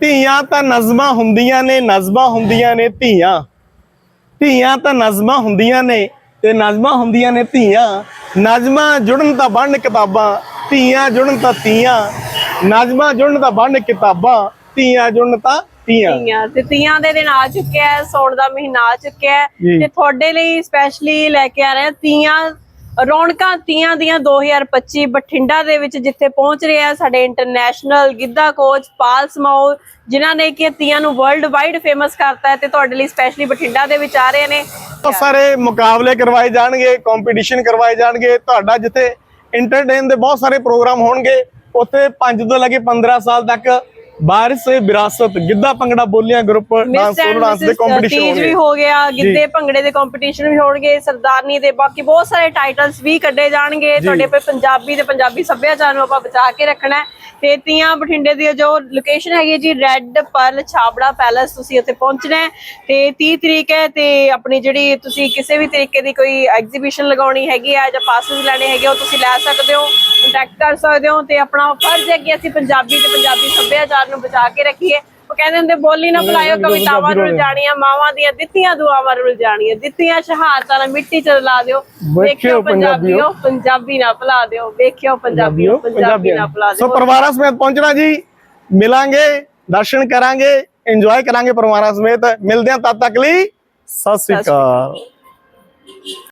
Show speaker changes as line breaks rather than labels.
ਧੀਆਂ ਤਾਂ ਨਜ਼ਮਾਂ ਹੁੰਦੀਆਂ ਨੇ ਨਜ਼ਮਾਂ ਹੁੰਦੀਆਂ ਨੇ ਧੀਆਂ। ਧੀਆਂ ਤਾਂ ਨਜ਼ਮਾਂ ਹੁੰਦੀਆਂ ਨੇ ਤੇ ਨਜ਼ਮਾਂ ਹੁੰਦੀਆਂ ਨੇ ਧੀਆਂ। ਨਜ਼ਮਾਂ ਜੁੜਨ ਤਾਂ ਬਣਨ ਕਿਤਾਬਾਂ ਧੀਆਂ ਜੁੜਨ ਤਾਂ ਧੀਆਂ। ਨਜ਼ਮਾਂ ਜੁੜਨ ਤਾਂ ਬਣਨ ਕਿਤਾਬਾਂ ਧੀਆਂ ਜੁੜਨ ਤਾਂ ਧੀਆਂ।
ਤੀਆਂ ਤੇ ਤੀਆਂ ਦੇ ਦਿਨ ਆ ਚੁੱਕਿਆ ਹੈ ਸੌਣ ਦਾ ਮਹੀਨਾ ਆ ਚੁੱਕਿਆ ਹੈ। ਤੇ ਤੁਹਾਡੇ ਲਈ ਸਪੈਸ਼ਲੀ ਲੈ ਕੇ ਆ ਰਹੇ ਹਾਂ ਤੀਆਂ ਰੌਣਕਾਂ ਤੀਆਂ ਦੀਆਂ 2025 ਬਠਿੰਡਾ ਦੇ ਵਿੱਚ ਜਿੱਥੇ ਪਹੁੰਚ ਰਹੇ ਆ ਸਾਡੇ ਇੰਟਰਨੈਸ਼ਨਲ ਗਿੱਧਾ ਕੋਚ ਪਾਲ ਸਮਾਓ ਜਿਨ੍ਹਾਂ ਨੇ ਕਿ ਤੀਆਂ ਨੂੰ ਵਰਲਡ ਵਾਈਡ ਫੇਮਸ ਕਰਤਾ ਹੈ ਤੇ ਤੁਹਾਡੇ ਲਈ ਸਪੈਸ਼ਲੀ ਬਠਿੰਡਾ ਦੇ ਵਿੱਚ ਆ ਰਹੇ ਨੇ।
ਬਹੁਤ ਸਾਰੇ ਮੁਕਾਬਲੇ ਕਰਵਾਏ ਜਾਣਗੇ ਕੰਪੀਟੀਸ਼ਨ ਕਰਵਾਏ ਜਾਣਗੇ। ਤੁਹਾਡਾ ਜਿੱਥੇ ਇੰਟਰਟੇਨ ਦੇ ਬਹੁਤ ਸਾਰੇ ਪ੍ਰੋਗਰਾਮ ਹੋਣਗੇ, ਉੱਥੇ 5 ਤੋਂ ਲੈ ਕੇ 15 ਸਾਲ ਤੱਕ ਬਾਰਿਸ਼ ਵਿਰਾਸਤ ਗਿੱਧਾ ਭੰਗੜਾ ਬੋਲੀਆਂ ਗਰੁੱਪ ਡਾਂਸ ਸੋਲੋ ਡਾਂਸ ਦੇ ਕੰਪੀਟੀਸ਼ਨ
ਤੀਜ ਵੀ
ਹੋਣਗੇ।
ਹੋ ਗਿਆ ਗਿੱਧੇ ਭੰਗੜੇ ਦੇ ਕੰਪੀਟੀਸ਼ਨ ਵੀ ਹੋਣਗੇ ਸਰਦਾਰਨੀ ਦੇ ਬਾਕੀ ਬਹੁਤ ਸਾਰੇ ਟਾਈਟਲਸ ਵੀ ਕੱਢੇ ਜਾਣਗੇ। ਤੁਹਾਡੇ ਪੇ ਪੰਜਾਬੀ ਤੇ ਪੰਜਾਬੀ ਸੱਭਿਆਚਾਰ ਨੂੰ ਆਪਾਂ ਬਚਾ ਕੇ ਰੱਖਣਾ ਹੈ। ਤੇ ਤੀਆਂ ਬਠਿੰਡੇ ਦੀ ਜੋ ਲੋਕੇਸ਼ਨ ਹੈਗੀ ਹੈ ਜੀ ਰੈੱਡ ਪਰਲ ਛਾਬੜਾ ਪੈਲੇਸ ਤੁਸੀਂ ਉੱਥੇ ਪਹੁੰਚਣਾ ਹੈ। ਤੇ 30 ਤਰੀਕ ਹੈ ਤੇ ਆਪਣੀ ਜਿਹੜੀ ਤੁਸੀਂ ਕਿਸੇ ਵੀ ਤਰੀਕੇ ਦੀ ਕੋਈ ਐਗਜ਼ੀਬਿਸ਼ਨ ਲਗਾਉਣੀ ਹੈਗੀ ਆ ਜਾਂ ਪਾਸਿਸ ਲੈਣੇ ਹੈਗੇ, ਉਹ ਤੁਸੀਂ ਲੈ ਸਕਦੇ ਹੋ ਕੰਟੈਕਟ ਕਰ ਸਕਦੇ ਹੋ ਤੇ ਆਪਣਾ ਫਰਜ਼ ਹੈ ਕਿ ਅਸੀਂ ਪੰਜਾਬੀ ਤੇ ਪੰਜਾਬੀ ਸੱਭਿਆਚਾਰ ਨੂੰ ਬਚਾ ਕੇ ਰੱਖੀਏ। ਕਹਿੰਦੇ ਹੁੰਦੇ ਬੋਲੀ ਨਾ ਭੁਲਾਇਓ ਕਵਿਤਾਵਾਂ ਰੁਲ ਜਾਣੀਆਂ ਮਾਵਾਂ ਦੀਆਂ ਦਿੱਤੀਆਂ ਦੁਆਵਾਂ ਰੁਲ ਜਾਣੀਆਂ ਦਿੱਤੀਆਂ ਸ਼ਹਾਦਤਾਂ ਨਾਲ ਮਿੱਟੀ ਚ ਲਾ ਦਿਓ। ਵੇਖਿਓ ਪੰਜਾਬੀਓ। ਪੰਜਾਬੀ ਨਾ ਭੁਲਾ ਦਿਓ ਵੇਖਿਓ ਪੰਜਾਬੀਓ ਪੰਜਾਬੀ ਨਾ ਭੁਲਾ
ਸੋ
ਦਿਓ
ਪਰਿਵਾਰਾਂ ਸਮੇਤ ਪਹੁੰਚਣਾ ਜੀ। ਮਿਲਾਂਗੇ ਦਰਸ਼ਨ ਕਰਾਂਗੇ ਇੰਜੋਏ ਕਰਾਂਗੇ ਪਰਿਵਾਰਾਂ ਸਮੇਤ। ਮਿਲਦੇ ਹਾਂ ਤਦ ਤੱਕ ਲਈ ਸਤਿ ਸ੍ਰੀ ਅਕਾਲ।